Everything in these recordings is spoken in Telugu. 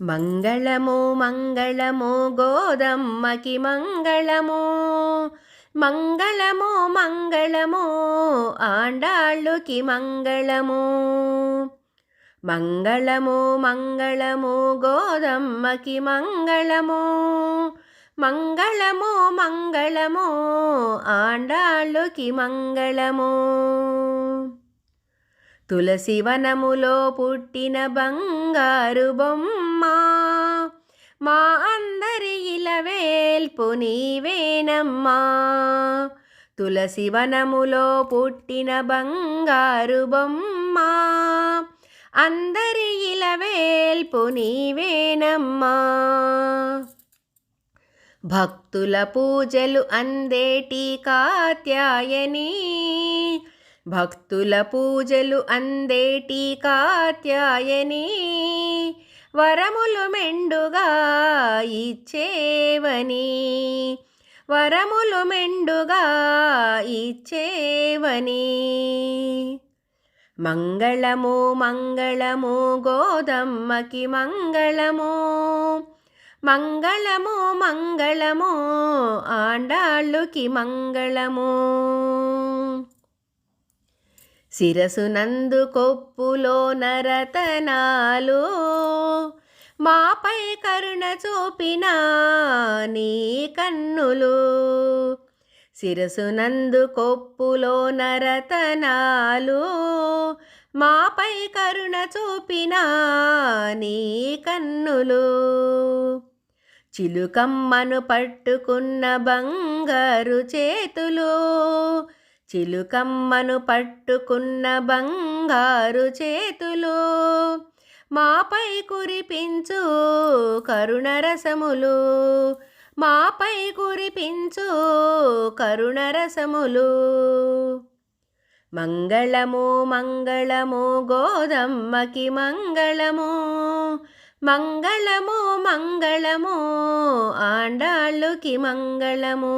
మంగళము మంగళము గోదమ్మకి మంగళము మంగళము మంగళము ఆండాళ్ళుకి మంగళము. మంగళము మంగళము గోదమ్మకి మంగళము మంగళము మంగళము ఆండాళ్ళుకి మంగళము. తులసి వనములో పుట్టిన బంగారు బొమ్మ. మా అందరి ఇలవేల్పు నీవేనమ్మా. తులసి వనములో పుట్టిన బంగారు బొమ్మ. అందరి ఇలవేల్పు నీవేనమ్మా. భక్తుల పూజలు అందేటి కాత్యాయని. భక్తుల పూజలు అందేటి కాత్యాయని వరములు మెండుగా ఇచ్చేవని వరములు మెండుగా ఇచ్చేవని. మంగళము మంగళము గోదమ్మకి మంగళము మంగళము మంగళము ఆండాళ్ళుకి మంగళము. శిరసునందు కొప్పులో నరతనాలు మాపై కరుణ చూపిన నీ కన్నులు. శిరసునందు కొప్పులో నరతనాలు మాపై కరుణ చూపిన నీ కన్నులు. చిలుకమ్మను పట్టుకున్న బంగారు చేతులు చిలుకమ్మను పట్టుకున్న బంగారు చేతులు మాపై కురిపించు కరుణరసములు మాపై కురిపించు కరుణరసములు. మంగళము మంగళము గోదమ్మకి మంగళము మంగళము మంగళము ఆండాళ్ళుకి మంగళము.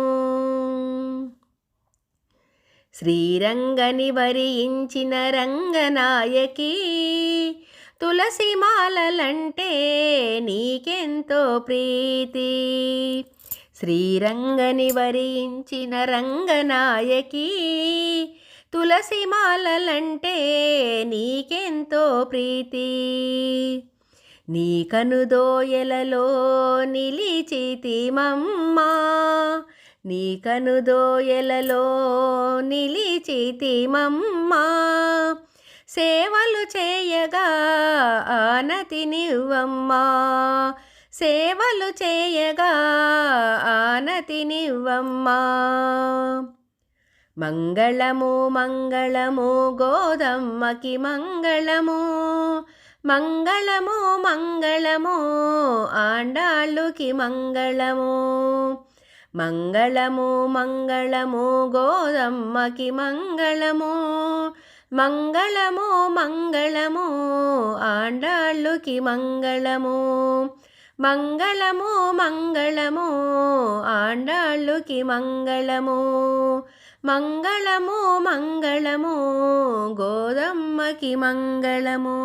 శ్రీరంగని వరించిన రంగనాయకి తులసి మాలలంటే నీకెంతో ప్రీతి. శ్రీరంగని వరించిన రంగనాయకి తులసి మాలలంటే నీకెంతో ప్రీతి. నీ కనుదోయలలో నిలిచితిమమ్మా నీ కనుదోయలలో నిలిచితిమమ్మా సేవలు చేయగా ఆనతినివ్వమ్మా సేవలు చేయగా ఆనతినివ్వమ్మా మంగళము మంగళము గోదమ్మకి మంగళము. మంగళము మంగళము ఆండాళ్ళుకి మంగళము. మంగళము మంగళము గోదమ్మకి మంగళము మంగళము మంగళము ఆండాళ్ళుకి మంగళము మంగళము మంగళము ఆండాళ్ళుకి మంగళము మంగళము మంగళము గోదమ్మకి మంగళము.